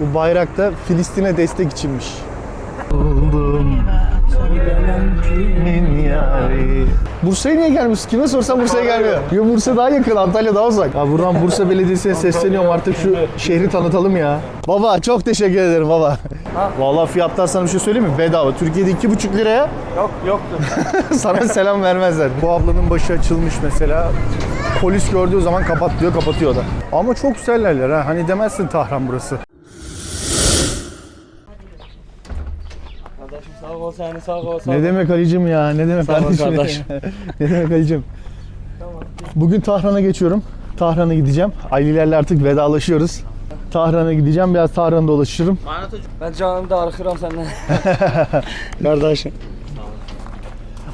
Bu bayrak da Filistin'e destek içinmiş. Yari. Bursa'ya niye gelmiş? Kime sorsam Bursa'ya gelmiyor. Yo Bursa daha yakın, Antalya daha uzak. Ya buradan Bursa Belediyesi'ne sesleniyorum artık şu şehri tanıtalım ya. Baba çok teşekkür ederim baba. Vallahi fiyatlar sana bir şey söyleyeyim mi? Bedava. Türkiye'de iki buçuk liraya Yok yoktu. sana selam vermezler. Bu ablanın başı açılmış mesela. Polis gördüğü zaman kapat diyor, kapatıyor da. Ama çok güzel yerler ha. Hani demezsin Tahran burası. Ol seni sağ ol sağ ol. Ne demek Ali'cim ya? Ne demek Sağ ol kardeşim? kardeş. ne demek Ali'cim? Bugün Tahran'a geçiyorum. Tahran'a gideceğim. Ailelerle artık vedalaşıyoruz. Tahran'a gideceğim. Biraz Tahran'da dolaşırım. Ben canımı da arıkıram senden. Kardeşim.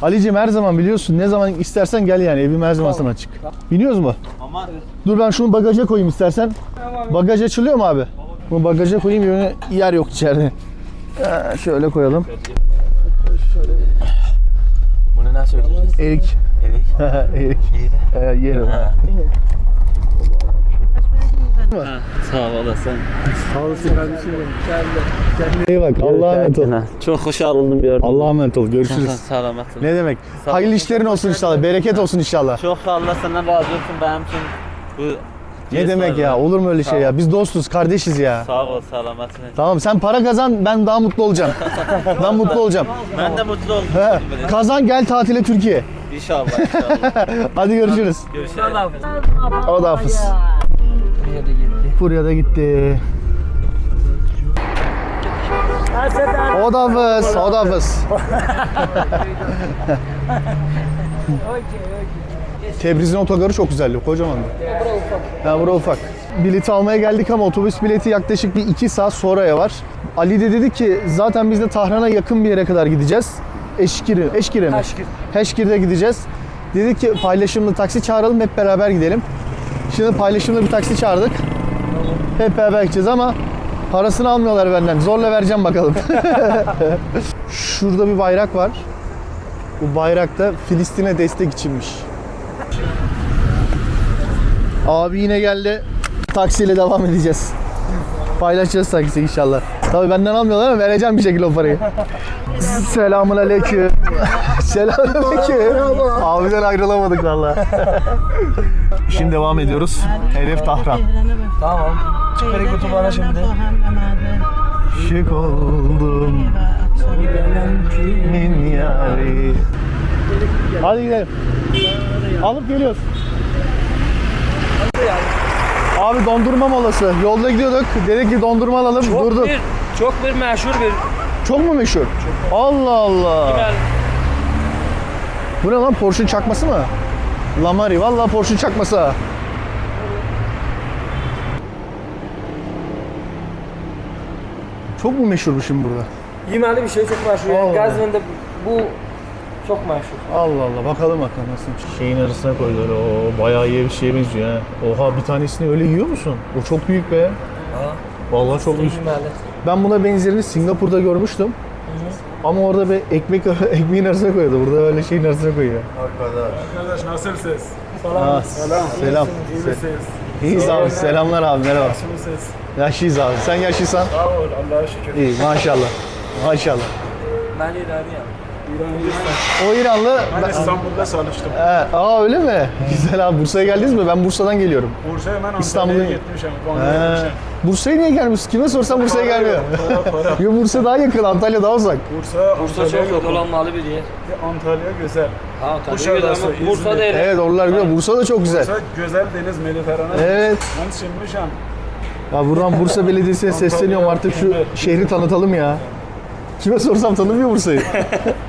Ali'cim her zaman biliyorsun ne zaman istersen gel yani evim her zaman sana açık. Biniyoruz mu? Aman. Dur ben şunu bagaja koyayım istersen. Bagaj açılıyor mu abi? Bu bagaja koyayım yerine yer yok içeride. Ee, şöyle koyalım. Bunu ne söyleyeceğiz? Erik. Erik. De. Ee, yerim. Sağ olasın. İyi bak Allah'a emanet ol. Çok hoş ayrıldım bir yerde. Allah'a emanet ol. Görüşürüz. Selamet olun. Ne demek? Sağ ol. Hayırlı işlerin olsun inşallah. Bereket olsun inşallah. Çok Allah senden razı olsun benim için. Bu Ne demek ya? Olur mu öyle şey ya? Biz dostuz, kardeşiz ya. Sağ ol selametin. Tamam sen para kazan ben daha mutlu olacağım. ben mutlu olacağım. Ben de mutlu oldum. He, kazan gel tatile Türkiye. İnşallah inşallah. Hadi görüşürüz. Görüşürüz. O da hafız. Buraya da gitti. O da hafız, o da hafız. Tebriz'in otogarı çok güzeldi, kocaman. Ha, bura ufak. Bileti almaya geldik ama otobüs bileti yaklaşık bir iki saat sonraya var. Ali de dedi ki zaten biz de Tahran'a yakın bir yere kadar gideceğiz. Eşkiri, Eşkire mi? Heşkir. Heşkir'de gideceğiz. Dedi ki paylaşımlı taksi çağıralım hep beraber gidelim. Şimdi paylaşımlı bir taksi çağırdık. Hep beraber gideceğiz ama parasını almıyorlar benden. Zorla vereceğim bakalım. Şurada bir bayrak var. Bu bayrak da Filistin'e destek içinmiş. Abi yine geldi. Taksiyle devam edeceğiz. Paylaşacağız taksi inşallah. Tabii benden almıyorlar ama vereceğim bir şekilde o parayı. Selamun aleyküm. Selamun aleyküm. Abiden ayrılamadık valla. Şimdi devam ediyoruz. Hedef Tahran. Tamam. Çıkarık kutu bana şimdi. Şık oldum min yari. Hadi gidelim. Alıp geliyoruz. Abi dondurma molası. Yolda gidiyorduk. Dedik ki dondurma alalım. Durduk. bir, çok bir meşhur bir Çok mu meşhur? Allah Allah. Rimel. Bu ne lan? Porsche çakması mı? Lamari. Vallahi Porsche çakması ha. Çok mu meşhur bu şimdi burada? Yemeli bir şey çok meşhur. Yani Gazvin'de bu çok meşhur. Allah Allah bakalım bakalım nasıl. Şeyin arasına koydular. O bayağı iyi bir şeye benziyor ha. Oha bir tanesini öyle yiyor musun? O çok büyük be. Ha. Vallahi çok büyük. Ben buna benzerini Singapur'da görmüştüm. Ama orada bir ekmek ekmeğin arasına koyuyordu. Burada öyle şeyin arasına koyuyor. Arkadaş nasılsınız? Ha, selam. Selam. İyi misiniz? İyiyiz abi. Selamlar abi. Merhaba. Nasılsınız? Yaşlıyız abi. Sen yaşlıysan Sağ ol Allah'a şükür. iyi maşallah. Maşallah. Ben İranlıyım. O İranlı Ben İstanbul'da çalıştım. He, aa öyle mi? Güzel abi. Bursa'ya geldiniz mi? Ben Bursa'dan geliyorum. Bursa'ya ben İstanbul'a- gitmişim. Bursa'ya niye gelmiş? Kime sorsam Bursa'ya gelmiyor. Para Bursa daha yakın, Antalya daha uzak. Bursa, Bursa Antalya çok dolanmalı bir yer. Antalya güzel. Ha de Kuşadası, ama Bursa İzmir. değil. Evet oralar güzel. Bursa da çok güzel. Bursa güzel deniz Mediterane. Evet. Ben şimdişim. Ya buradan Bursa Belediyesi'ne sesleniyorum artık şu şehri tanıtalım ya. Kime sorsam tanımıyor Bursa'yı.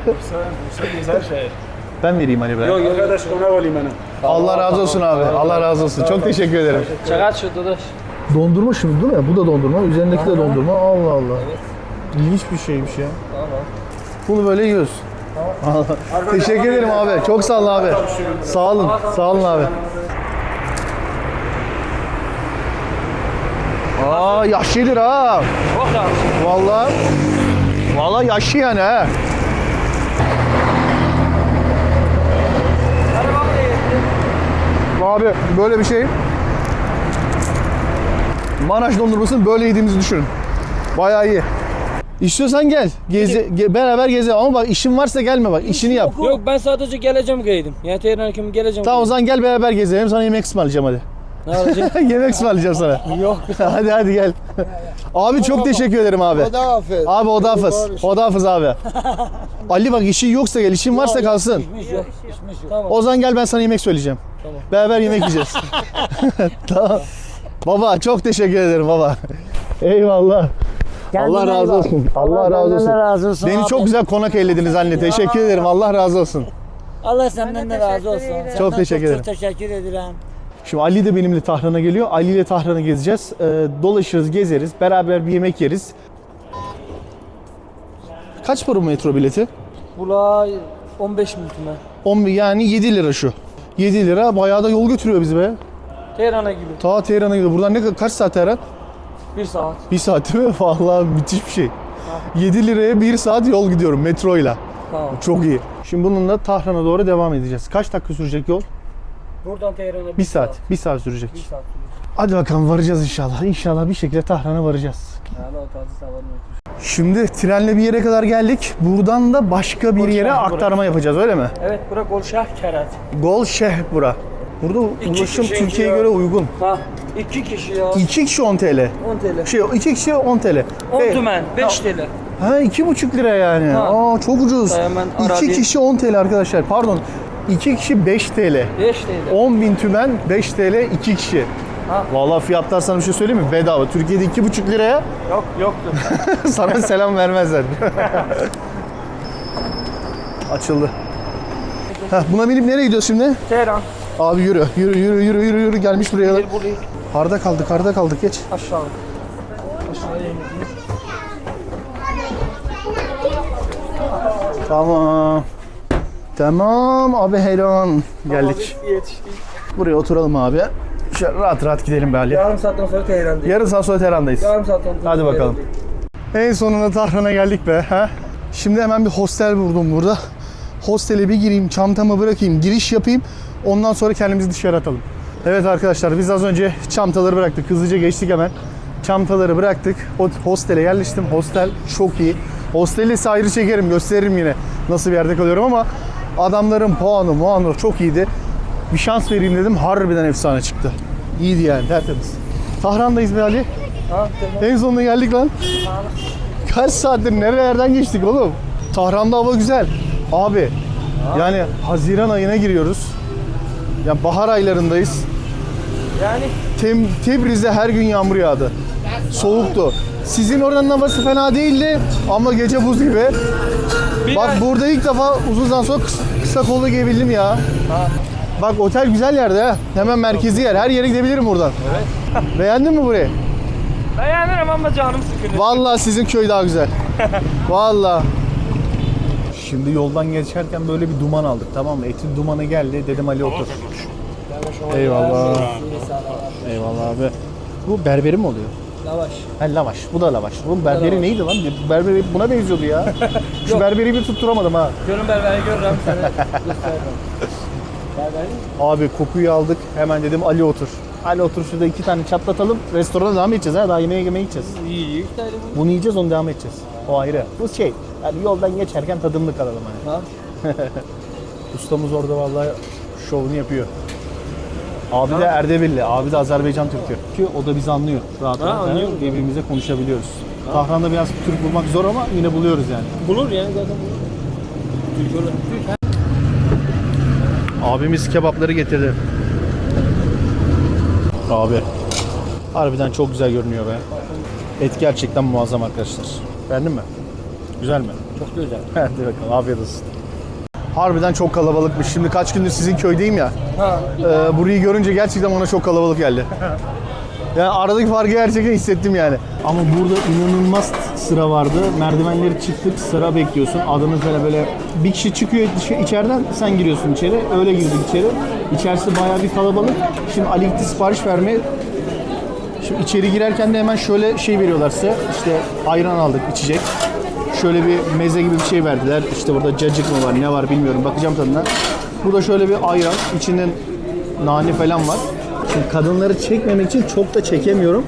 Bursa, Bursa güzel şehir. Ben vereyim Ali Bey. Yok yok. Arkadaş konak limanı. Allah razı olsun abi. Allah razı olsun. Çok teşekkür ederim. Çakat şu dadaş. Dondurma şimdi değil mi? Bu da dondurma. Üzerindeki de dondurma. Allah Allah. İlginç bir şeymiş ya. Bunu böyle yiyoruz. Allah. Teşekkür ederim abi. Çok sağ olun abi. Sağ olun. Sağ olun abi. Aa yaşlıdır ha. Vallahi. Vallahi yaşlı yani ha. Abi böyle bir şey. Maraş dondurmasını böyle yediğimizi düşünün. Bayağı iyi. İstiyorsan gel. Gezi, ge- beraber gezelim ama bak işin varsa gelme bak. işini yap. Yok ben sadece geleceğim gaydim. Yani hükümü geleceğim. Tamam o zaman gel beraber gezelim. Sana yemek ısmarlayacağım hadi. Ne olacak? yemek ısmarlayacağım sana. Yok. hadi hadi gel. abi çok teşekkür ederim abi. O da affet. Abi o da hafız. O da hafız abi. Ali bak işin yoksa gel, işin varsa kalsın. İşmiş yok. İşmiş yok. Tamam. O zaman gel ben sana yemek söyleyeceğim. Tamam. Beraber yemek yiyeceğiz. tamam. Baba çok teşekkür ederim baba. Eyvallah. Allah razı olsun. Allah razı olsun. razı olsun. Beni abi. çok güzel konak eylediniz anne. Teşekkür ederim. Allah razı olsun. Allah senden de razı olsun. Çok teşekkür ederim. Çok teşekkür ederim. Şimdi Ali de benimle Tahran'a geliyor. Ali ile Tahran'a gezeceğiz. Ee, dolaşırız, gezeriz. Beraber bir yemek yeriz. Kaç para bu metro bileti? Bula 15 minut mu? 10 yani 7 lira şu. 7 lira bayağı da yol götürüyor bizi be. Tehran'a gibi. Ta Tehran'a gidiyor. Buradan ne kaç saat Tehran? Bir saat. Bir saat değil mi? Vallahi müthiş bir şey. 7 liraya 1 saat yol gidiyorum metroyla. Tamam. Çok iyi. Şimdi bununla Tahran'a doğru devam edeceğiz. Kaç dakika sürecek yol? Buradan Tehran'a Bir saat. Bir saat sürecek. Bir saat sürüyor. Hadi bakalım varacağız inşallah. İnşallah bir şekilde Tahran'a varacağız. Şimdi trenle bir yere kadar geldik. Buradan da başka bir yere Golşah aktarma yapacağız öyle mi? Evet bura Golşah Kerat. Gol Şeh bura. Burada İki ulaşım kişi Türkiye'ye göre uygun. Ha iki kişi ya. 2 kişi 10 TL. 10 TL. Şey 2 kişi 10 TL. 10 E, tümen 5 TL. Ha iki buçuk lira yani. Ha. Aa çok ucuz. Hemen 2 arazi- kişi 10 TL arkadaşlar. Pardon. 2 kişi 5 TL. 5 TL. 10 bin tümen 5 TL 2 kişi. Ha. Vallahi fiyatlar sana bir şey söyleyeyim mi? Bedava. Türkiye'de 2,5 liraya Yok yoktu. sana selam vermezler. Açıldı. Heh, buna binip nereye gidiyoruz şimdi? Tehran. Abi yürü, yürü, yürü, yürü, yürü, yürü. Gelmiş buraya. Bir burayı Harda kaldık, harda kaldık. Geç. aşağı. Aşağıya. Tamam. Tamam abi helal. Geldik. Yetiştik. Buraya oturalım abi. Şöyle rahat rahat gidelim be Ali. Yarım saatten sonra Tehran'dayım. Yarın saat sonra Tehran'dayız. Yarım saatten sonra Hadi bakalım. En sonunda Tahran'a geldik be. Ha? Şimdi hemen bir hostel buldum burada. Hostele bir gireyim, çantamı bırakayım, giriş yapayım. Ondan sonra kendimizi dışarı atalım. Evet arkadaşlar biz az önce çantaları bıraktık. Hızlıca geçtik hemen. Çantaları bıraktık. O hostele yerleştim. Hostel çok iyi. Hosteli ise ayrı çekerim, gösteririm yine nasıl bir yerde kalıyorum ama adamların puanı, muanı çok iyiydi. Bir şans vereyim dedim. Harbiden efsane çıktı. İyiydi yani tertemiz. Tahran'dayız be Ali. Ha. En sonunda geldik lan. Kaç saattir nerelerden geçtik oğlum? Tahran'da hava güzel. Abi yani Haziran ayına giriyoruz. Ya bahar aylarındayız. Yani Tem, Tebriz'de her gün yağmur yağdı. Soğuktu. Sizin oranın havası fena değildi ama gece buz gibi. Bak burada ilk defa uzun zaman sonra kısa, kısa kollu giyebildim ya. Bak otel güzel yerde ha. Hemen merkezi yer. Her yere gidebilirim buradan. Evet. Beğendin mi burayı? beğenirim ama canım sıkılır. Vallahi sizin köy daha güzel. Vallahi. Şimdi yoldan geçerken böyle bir duman aldık tamam mı? Etin dumanı geldi. Dedim Ali otur. Eyvallah. Eyvallah abi. Bu berberi mi oluyor? Lavaş. Ha lavaş. Bu da lavaş. Oğlum berberi neydi lan? Berberi buna benziyordu ya. Şu berberi bir tutturamadım ha. Görün berberi seni. Gösterdim. Berberi? Abi kokuyu aldık. Hemen dedim Ali otur. Ali otur şurada iki tane çatlatalım. Restorana devam edeceğiz ha. Daha yemeğe yemeğe gideceğiz. İyi iyi. Bunu yiyeceğiz onu devam edeceğiz. O ayrı. Bu şey. Yani yoldan geçerken tadımlık alalım hani. Ha? Ustamız orada vallahi şovunu yapıyor. Abi de Erdebilli, abi de Azerbaycan Türk'ü. Ki o da bizi anlıyor. Rahat Ha, anlıyor. birbirimize konuşabiliyoruz. Tahran'da biraz Türk bulmak zor ama yine buluyoruz yani. Bulur yani zaten bulur. Türk olur. Türk. Abimiz kebapları getirdi. Abi. Harbiden çok güzel görünüyor be. Et gerçekten muazzam arkadaşlar. Beğendin mi? Güzel mi? Çok güzel. Hadi bakalım afiyet olsun. Harbiden çok kalabalıkmış. Şimdi kaç gündür sizin köydeyim ya. Ha. Ee, burayı görünce gerçekten bana çok kalabalık geldi. yani aradaki farkı gerçekten hissettim yani. Ama burada inanılmaz sıra vardı. Merdivenleri çıktık, sıra bekliyorsun. Adını böyle böyle bir kişi çıkıyor içeriden, sen giriyorsun içeri. Öyle girdik içeri. İçerisi bayağı bir kalabalık. Şimdi Ali gitti sipariş vermeye. Şimdi içeri girerken de hemen şöyle şey veriyorlar size. İşte ayran aldık, içecek. Şöyle bir meze gibi bir şey verdiler. İşte burada cacık mı var, ne var bilmiyorum. Bakacağım tadına. Bu da şöyle bir ayran. İçinde nane falan var. Şimdi kadınları çekmemek için çok da çekemiyorum.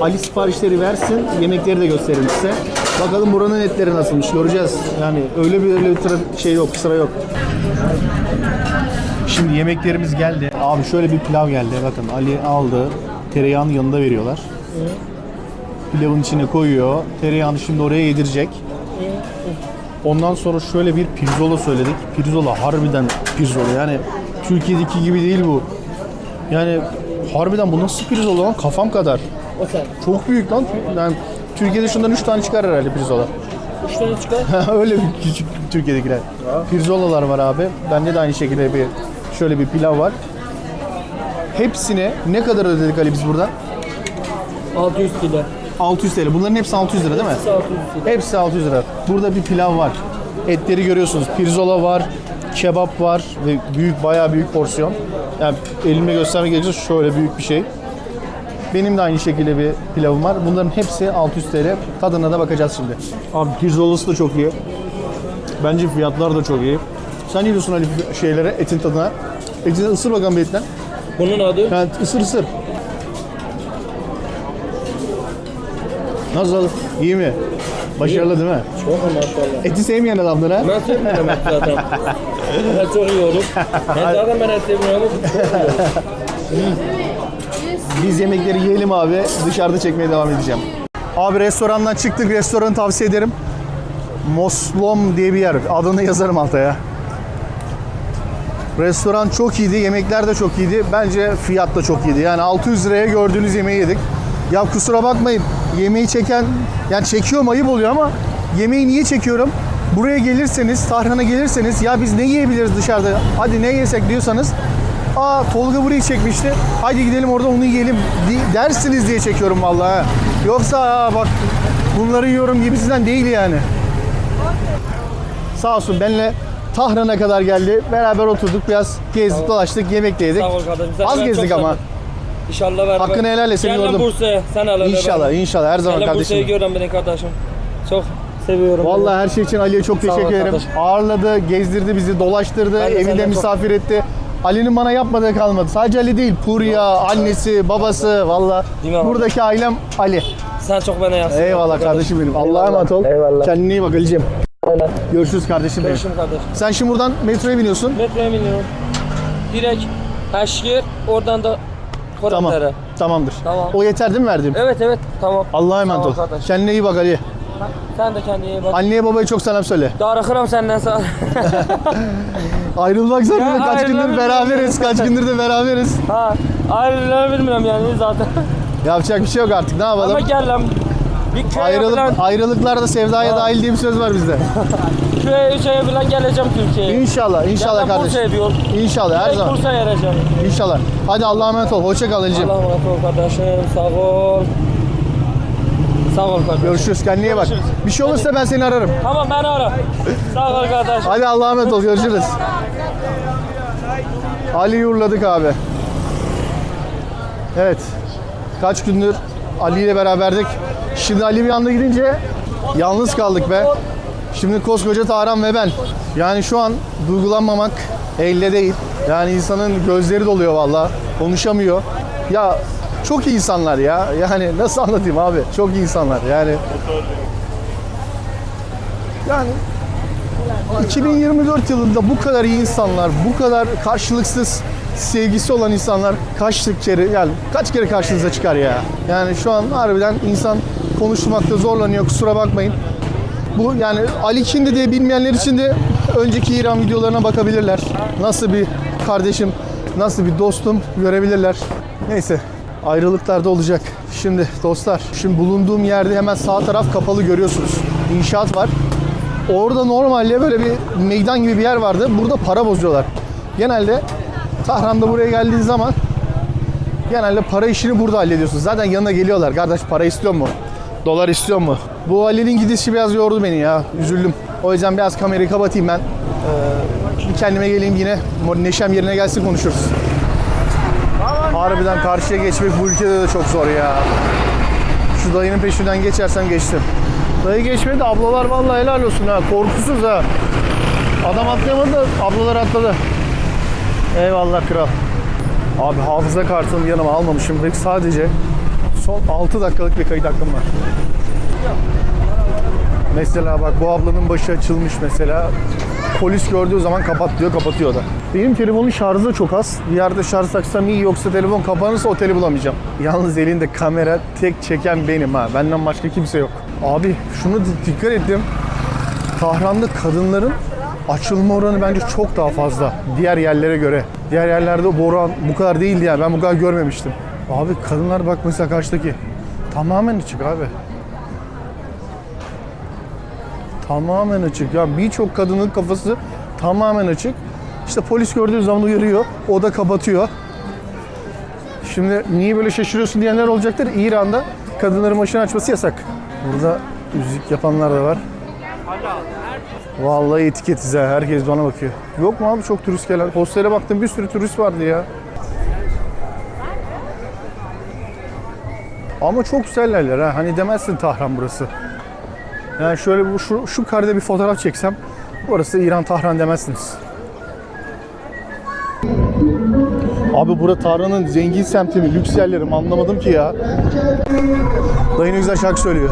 Ali siparişleri versin, yemekleri de gösterelim size. Bakalım buranın etleri nasılmış göreceğiz. Yani öyle bir öyle bir tra- şey yok, sıra yok. Şimdi yemeklerimiz geldi. Abi şöyle bir pilav geldi. Bakın Ali aldı. Tereyağını yanında veriyorlar. Pilavın içine koyuyor. Tereyağını şimdi oraya yedirecek. Ondan sonra şöyle bir pirzola söyledik. Pirzola harbiden pirzola. Yani Türkiye'deki gibi değil bu. Yani harbiden bu nasıl pirzola lan? Kafam kadar. Çok büyük lan. Yani Türkiye'de şundan 3 tane çıkar herhalde pirzola. Üç tane çıkar. Öyle bir küçük Türkiye'dekiler. Pirzolalar var abi. Bende de aynı şekilde bir şöyle bir pilav var. Hepsine ne kadar ödedik Ali biz burada? 600 kilo. 600 TL. Bunların hepsi 600 lira değil mi? 600 kilo. Hepsi 600 lira. Burada bir pilav var. Etleri görüyorsunuz. Pirzola var, kebap var ve büyük bayağı büyük porsiyon. Yani elime göstermek gerekirse şöyle büyük bir şey. Benim de aynı şekilde bir pilavım var. Bunların hepsi 600 TL. Tadına da bakacağız şimdi. Abi pirzolası da çok iyi. Bence fiyatlar da çok iyi. Sen ne diyorsun Ali şeylere, etin tadına? Etini ısır bakalım bir etten. Bunun adı Yani ısır ısır. Nasıl? İyi mi? Başarılı değil mi? çok maşallah. Eti sevmeyen adamdır ha. Ben sevmiyorum et zaten. Ben çok yiyorum. Ben zaten ben et sevmiyorum. Biz yemekleri yiyelim abi. Dışarıda çekmeye devam edeceğim. Abi restorandan çıktık. Restoranı tavsiye ederim. Moslom diye bir yer. Adını yazarım alta ya. Restoran çok iyiydi. Yemekler de çok iyiydi. Bence fiyat da çok iyiydi. Yani 600 liraya gördüğünüz yemeği yedik. Ya kusura bakmayın. Yemeği çeken, yani çekiyorum ayıp oluyor ama yemeği niye çekiyorum? Buraya gelirseniz, Tahran'a gelirseniz ya biz ne yiyebiliriz dışarıda? Hadi ne yesek diyorsanız Aa Tolga burayı çekmişti. Hadi gidelim orada onu yiyelim dersiniz diye çekiyorum vallahi. Yoksa aa, bak bunları yiyorum gibisinden değil yani. Sağ olsun benimle Tahran'a kadar geldi. Beraber oturduk biraz gezdik dolaştık yemek de yedik. Sağ ol kardeşim. Sen Az ben gezdik ama. sevdim. İnşallah ver. Hakkını helal et, seni Gel lan gördüm. Bursa'ya. Sen al. İnşallah inşallah her zaman Gel lan Bursa'yı kardeşim. görün beni kardeşim. Çok seviyorum. Vallahi her şey için Ali'ye çok ol teşekkür ederim. kardeşim. Ağırladı, gezdirdi bizi, dolaştırdı, Ben de evinde senden misafir etti. Ali'nin bana yapmadığı kalmadı. Sadece Ali değil, Purya, annesi, babası, valla. Değil mi abi? Buradaki ailem Ali. Sen çok bana yapsın. Eyvallah kardeşim benim. Allah'a emanet ol. Eyvallah. Kendine iyi bak Ali'ciğim. Görüşürüz kardeşim benim. Kardeşim. Sen şimdi buradan metroya biniyorsun. Metroya biniyorum. Direkt Taşgir, oradan da Tamam. Tamamdır. Tamam. O yeter değil mi verdiğim? Evet evet tamam. Allah'a emanet Sağ ol kardeşim. Kendine iyi bak Ali. Sen de kendine iyi bak. Anneye babaya çok selam söyle. Darıkırım senden sağ Ayrılmak zorunda. Ya, Kaç gündür ayrılamıyorum. beraberiz. Kaç gündür de beraberiz. Ha, ayrılanı bilmiyorum yani zaten. Yapacak bir şey yok artık. Ne yapalım? Ama gel lan. Bir köye Ayrılık, falan, ayrılıklar da sevdaya Ha. dahil diye bir söz var bizde. köye üçe falan geleceğim Türkiye'ye. İnşallah, inşallah lan kardeşim. Bir yol. İnşallah her Direkt zaman. Bursa'ya yarayacağım. İnşallah. Hadi Allah'a emanet ol. Hoşça kal Ali'ciğim. Allah'a emanet ol kardeşim. Sağ ol. Sağ ol kardeşim. Görüşürüz. Kendine iyi bak. Görüşürüz. Bir şey olursa ben seni ararım. Tamam beni ara. Sağ ol kardeşim. Hadi Allah'a emanet ol. Görüşürüz. Ali'yi uğurladık abi. Evet. Kaç gündür Ali ile beraberdik. Şimdi Ali bir anda gidince yalnız kaldık be. Şimdi koskoca Tahran ve ben. Yani şu an duygulanmamak elde değil. Yani insanın gözleri doluyor valla. Konuşamıyor. Ya çok iyi insanlar ya. Yani nasıl anlatayım abi? Çok iyi insanlar. Yani yani 2024 yılında bu kadar iyi insanlar, bu kadar karşılıksız sevgisi olan insanlar kaç kere yani kaç kere karşınıza çıkar ya. Yani şu an harbiden insan konuşmakta zorlanıyor kusura bakmayın. Bu yani Ali Kindi diye bilmeyenler için de önceki İran videolarına bakabilirler. Nasıl bir kardeşim, nasıl bir dostum görebilirler. Neyse ayrılıklar da olacak. Şimdi dostlar, şimdi bulunduğum yerde hemen sağ taraf kapalı görüyorsunuz. İnşaat var. Orada normalde böyle bir meydan gibi bir yer vardı. Burada para bozuyorlar. Genelde Tahran'da buraya geldiğin zaman genelde para işini burada hallediyorsun. Zaten yanına geliyorlar. Kardeş para istiyor mu? Dolar istiyor mu? Bu Ali'nin gidişi biraz yordu beni ya. Üzüldüm. O yüzden biraz kamerayı kapatayım ben. Ee, bir kendime geleyim yine. Neşem yerine gelsin konuşuruz. Harbiden karşıya geçmek bu ülkede de çok zor ya. Şu dayının peşinden geçersem geçtim. Dayı geçmedi ablalar vallahi helal olsun ha. Korkusuz ha. Adam atlayamadı da ablalar atladı. Eyvallah kral. Abi hafıza kartını yanıma almamışım sadece Son 6 dakikalık bir kayıt hakkım var. Mesela bak bu ablanın başı açılmış mesela. Polis gördüğü zaman kapat diyor, kapatıyor da. Benim telefonun şarjı da çok az. Bir yerde şarj taksam iyi yoksa telefon kapanırsa oteli bulamayacağım. Yalnız elinde kamera tek çeken benim ha. Benden başka kimse yok. Abi şunu di- dikkat ettim. Tahran'da kadınların açılma oranı bence çok daha fazla diğer yerlere göre. Diğer yerlerde bu oran bu kadar değildi yani ben bu kadar görmemiştim. Abi kadınlar bak mesela karşıdaki tamamen açık abi. Tamamen açık. Ya birçok kadının kafası tamamen açık. İşte polis gördüğü zaman uyarıyor. O da kapatıyor. Şimdi niye böyle şaşırıyorsun diyenler olacaktır. İran'da kadınların başını açması yasak. Burada müzik yapanlar da var. Vallahi etiketiz ha. Herkes bana bakıyor. Yok mu abi çok turist gelen? Hostele baktım bir sürü turist vardı ya. Ama çok güzellerler ha. Hani demezsin Tahran burası. Yani şöyle bu şu, şu karede bir fotoğraf çeksem orası İran Tahran demezsiniz. Abi burada Tahran'ın zengin semti mi, lüks yerleri anlamadım ki ya. Dayı ne güzel şarkı söylüyor.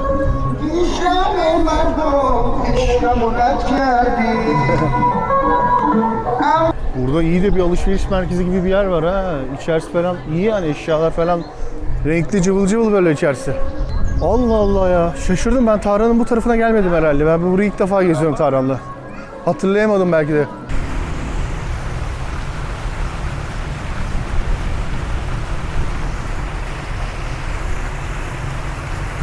Burada iyi de bir alışveriş merkezi gibi bir yer var ha. İçerisi falan iyi yani eşyalar falan renkli cıvıl cıvıl böyle içerisi. Allah Allah ya. Şaşırdım ben Tahran'ın bu tarafına gelmedim herhalde. Ben burayı ilk defa geziyorum Tahran'da. Hatırlayamadım belki de.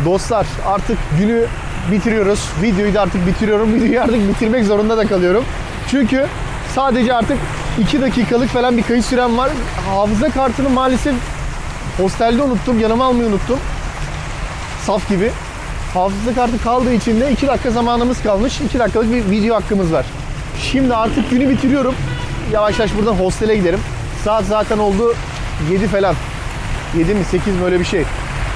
Dostlar artık günü bitiriyoruz. Videoyu da artık bitiriyorum. Videoyu artık bitirmek zorunda da kalıyorum. Çünkü sadece artık 2 dakikalık falan bir kayıt sürem var. Hafıza kartını maalesef hostelde unuttum. Yanıma almayı unuttum. Saf gibi. Hafıza kartı kaldığı için de 2 dakika zamanımız kalmış. 2 dakikalık bir video hakkımız var. Şimdi artık günü bitiriyorum. Yavaş yavaş buradan hostele giderim. Saat zaten oldu 7 falan. 7 mi 8 mi öyle bir şey.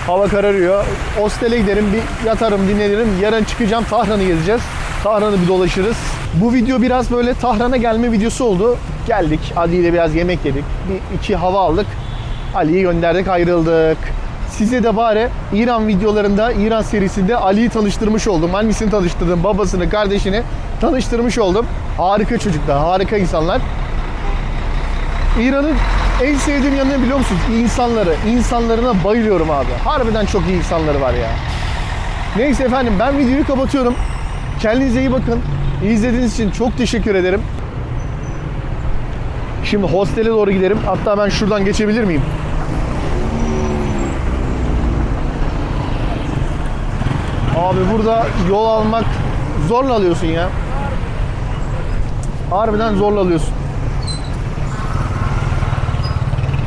Hava kararıyor. Hostele giderim, bir yatarım, dinlenirim. Yarın çıkacağım, Tahran'ı gezeceğiz. Tahran'ı bir dolaşırız. Bu video biraz böyle Tahran'a gelme videosu oldu. Geldik, Ali ile biraz yemek yedik. Bir iki hava aldık. Ali'yi gönderdik, ayrıldık. Size de bari İran videolarında, İran serisinde Ali'yi tanıştırmış oldum. Annesini tanıştırdım, babasını, kardeşini tanıştırmış oldum. Harika çocuklar, harika insanlar. İran'ın en sevdiğim yanı biliyor musunuz? İnsanları. İnsanlarına bayılıyorum abi. Harbiden çok iyi insanları var ya. Neyse efendim ben videoyu kapatıyorum. Kendinize iyi bakın. İzlediğiniz için çok teşekkür ederim. Şimdi hostele doğru giderim. Hatta ben şuradan geçebilir miyim? Abi burada yol almak zorla alıyorsun ya. Harbiden zorla alıyorsun.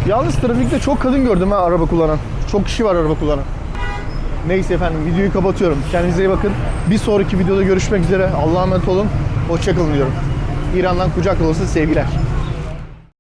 Yalnız trafikte çok kadın gördüm ha araba kullanan. Çok kişi var araba kullanan. Neyse efendim videoyu kapatıyorum. Kendinize iyi bakın. Bir sonraki videoda görüşmek üzere. Allah'a emanet olun. Hoşçakalın diyorum. İran'dan kucak dolusu sevgiler.